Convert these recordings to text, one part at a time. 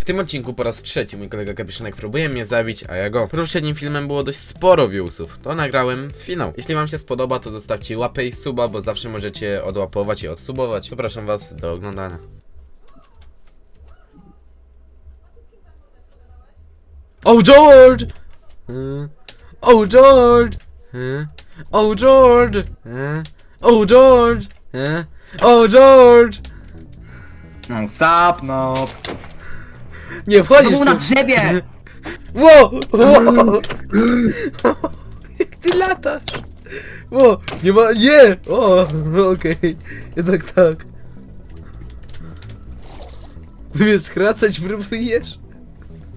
W tym odcinku po raz trzeci mój kolega Kapiszonek próbuje mnie zabić, a ja go. Poprzednim filmem było dość sporo viewsów, to nagrałem finał. Jeśli wam się spodoba, to zostawcie łapę i suba, bo zawsze możecie odłapować i odsubować. Zapraszam was do oglądania. Oh George! Hmm. Oh George! Hmm. Oh George! Hmm. Oh George! Hmm. Oh George! No, sap, no. Nie To wchodzisz był tu! na drzewie! Ło! Ło! Jak ty latasz? Ło! Nie ma... Nie! O! Okej. Jednak tak. Ty mnie skracać próbujesz?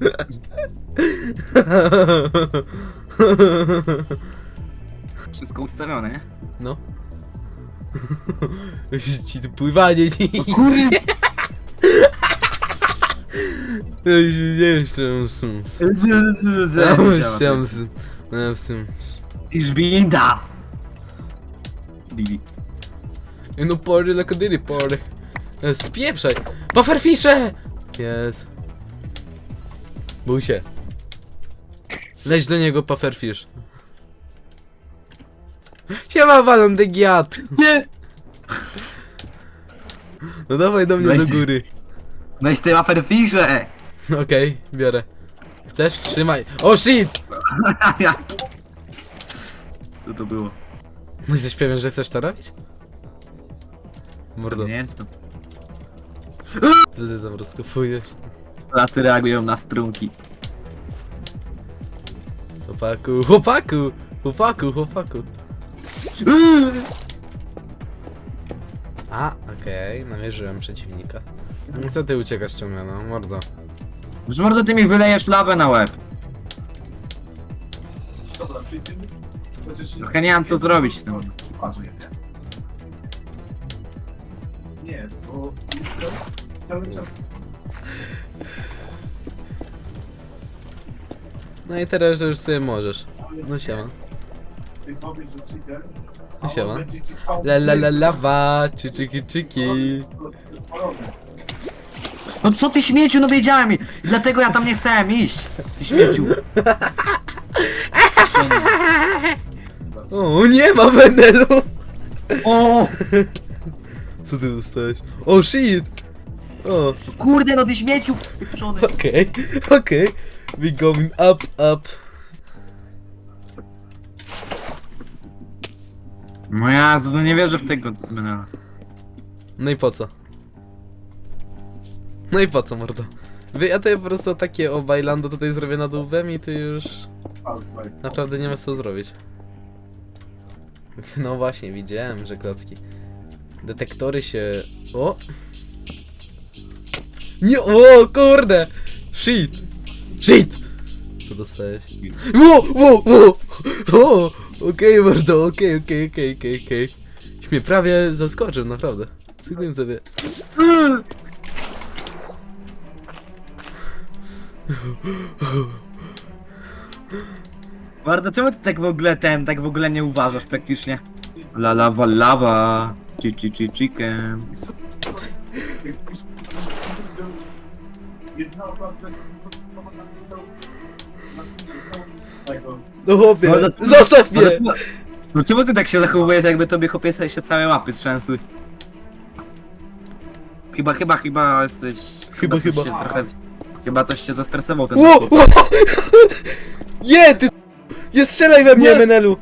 Wszystko ustawione, nie? No. Ci tu pływanie nie idzie. Kurde! Ja już nie jeszcze Iż binda! Bibi. No party like a diddy party. E, Spieprzaj! Bufferfisze! Jest. Bój się. Leć do niego, pufferfish. Siema, balon de giat! Nie! No dawaj do mnie Weź- do góry. Weź te waferfisze! Okej, biorę. Chcesz? Trzymaj. O shit! Co to było? Jesteś pewien, że chcesz to robić? Mordo, Nie jest to. co ty tam rozkopujesz? Polacy reagują na sprunki. Chłopaku, chłopaku! Chłopaku, chłopaku. A, okej, namierzyłem przeciwnika. No Co ty uciekasz ciągle, no, mordo. Już mordo ty mi wylejesz lawę na łeb. Trochę nie mam co zrobić. No. Nie, bo cały czas No i teraz, że już sobie możesz. No siema. ty powiesz, że cheater, a No siema. on będzie ci trwał La la la lawa, czy czyki czyki. No co ty śmieciu, no wiedziałem! I Dlatego ja tam nie chciałem iść. Ty śmieciu. O, nie ma menelu! O! Co ty dostałeś? O shit! O, Kurde, no ty śmieciu! Pieprzony. okej, okej. We going up, up. No ja no nie wierzę w tego menela. No i po co? No i po co, mordo? Wy, ja tutaj po prostu takie o Bailando tutaj zrobię na dółbem i ty już naprawdę nie ma co zrobić. No właśnie, widziałem, że klocki. Detektory się... O! Nie, o kurde! Shit! Shit! Co dostałeś? Wo, wo, wo! O! Okej, mordo, okej, okej, okej, okej, okej. Mnie prawie zaskoczył, naprawdę. Cygłem sobie. Warto, czemu ty tak w ogóle ten, tak w ogóle nie uważasz praktycznie? La lawa lawa, chi chi chi chicken. No chłopie, No, zostaw mnie! No, no czemu ty tak się zachowujesz, jakby tobie chłopie się całe łapy trzęsły? Chyba, chyba, chyba jesteś... Chyba, chyba. Się trochę, chyba coś się zestresował ten Ło, ło! Nie, ty... Nie strzelaj we mnie, Nie. Menelu!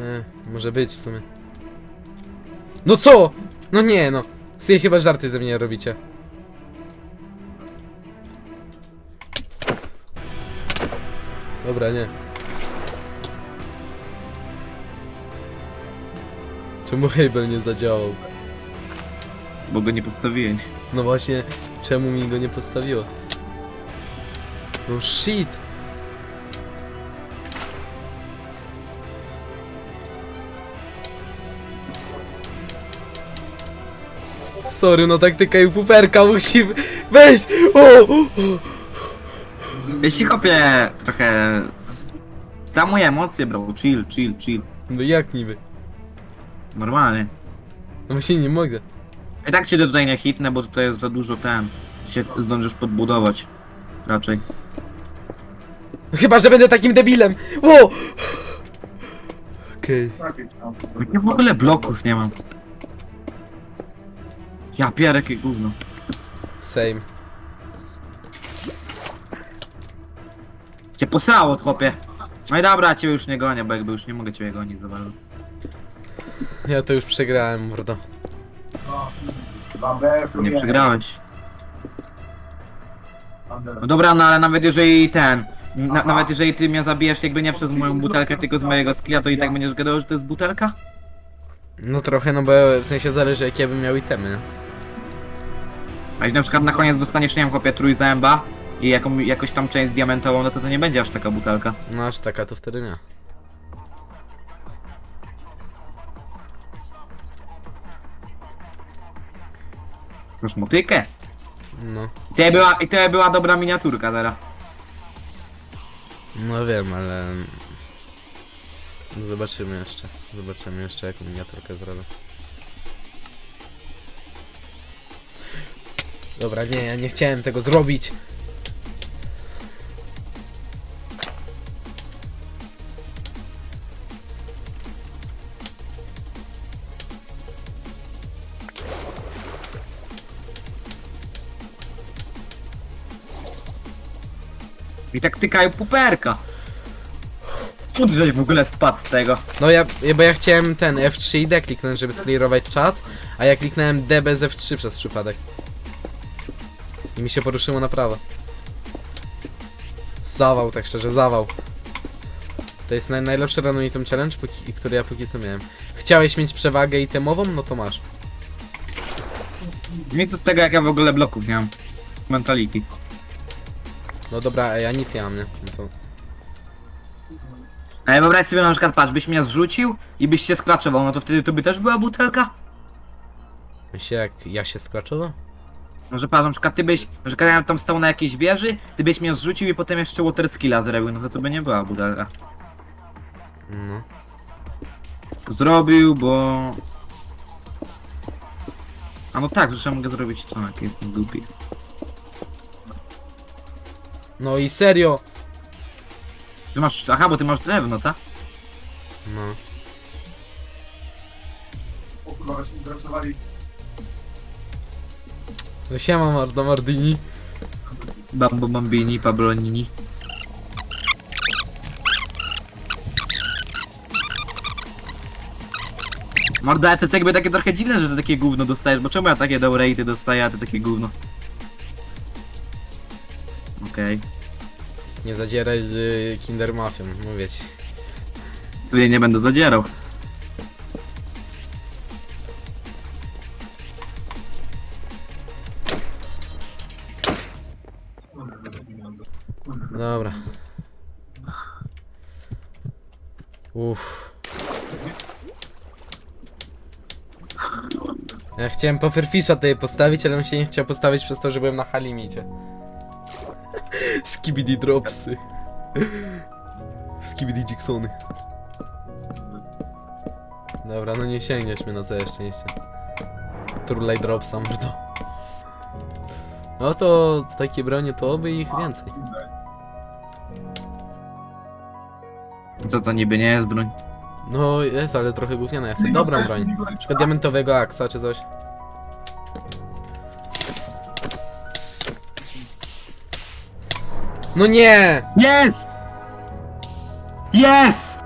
E, może być w sumie. No co? No nie, no. Sobie chyba żarty ze mnie robicie. Dobra, nie. Czemu Hebel nie zadziałał? Bo go nie postawiłeś. No właśnie, czemu mi go nie postawiło? No shit! Sorry, no taktyka i puperka musi... Weź! O! o, o. Jeśli chłopie trochę... Stamuj emocje, bro. Chill, chill, chill. No jak niby? Normalnie. No właśnie nie mogę. I tak cię tutaj nie hitnę, bo tutaj jest za dużo ten. Się zdążysz podbudować. Raczej. Chyba, że będę takim debilem. Ło! Okej. Tam. Ja w ogóle bloków nie mam. Ja pierę jakie gówno. Same. Cię posało, chłopie. No i dobra, cię już nie gonię, bo jakby już nie mogę cię gonić za bardzo. Ja to już przegrałem, mordo. Nie przegrałeś. No dobra, no ale nawet jeżeli ten. Na, nawet jeżeli ty mnie zabijesz jakby nie przez moją butelkę, tylko z mojego skilla, to i tak będziesz gadał, że to jest butelka? No trochę, no bo w sensie zależy jakie ja bym miał itemy, nie? A jeśli na przykład na koniec dostaniesz, nie wiem, chłopie, trójzęba i jaką, jakoś tam część diamentową, no to to nie będzie aż taka butelka. No aż taka to wtedy nie. Już motykę. No. I to była, i to była dobra miniaturka teraz. No wiem, ale... Zobaczymy jeszcze. Zobaczymy jeszcze jaką miniaturkę zrobię. Dobra, nie, ja nie chciałem tego zrobić. I tak tykają puperka. Udrzeć w ogóle spadł z tego. No ja, bo ja chciałem ten F3 i D kliknąć, żeby sklirować czat, a ja kliknąłem D bez F3 przez przypadek. I mi się poruszyło na prawo. Zawał, tak szczerze, zawał. To jest naj, najlepszy item challenge, póki, który ja póki co miałem. Chciałeś mieć przewagę itemową? No to masz. Nic z tego, jak ja w ogóle bloków nie mam. Mentality. No dobra, ja nic nie mam, nie? No to... Ale wyobraź sobie na przykład, patrz, byś mnie zrzucił i byś się sklaczował, no to wtedy to by też była butelka? Myślę, jak ja się sklaczował? Może patrz, na przykład ty byś, że ja bym tam stał na jakiejś wieży, ty byś mnie zrzucił i potem jeszcze water skilla zrobił, no to to by nie była butelka. No. Zrobił, bo... A no tak, że mogę zrobić to, jak jestem głupi. No i serio! Ty masz, aha, bo ty masz drewno, tak? No. O kurwa, właśnie interesowali. No siema mordo, mordini. Bambo Bambini, Pablonini. Morda, to jest jakby takie trochę dziwne, że ty takie gówno dostajesz, bo czemu ja takie dobre ty dostaję, a ty takie gówno? Okej. Nie zadzieraj z y, Kinder Mafią, mówię ci. Okay. nie będę zadzierał. Dobra. Uff. Ja chciałem pufferfisha tutaj postawić, ale on się nie chciał postawić przez to, że byłem na halimicie. Skibidi dropsy. Skibidi Jacksony. Dobra, no nie sięgniesz mnie na całe szczęście. Turlej dropsa, mordo. No to takie bronie to oby ich więcej. Co to niby nie jest broń? No jest, ale trochę gówniana. Chcę dobrą broń. Przykład diamentowego aksa czy coś. No nie! Jest! Jest!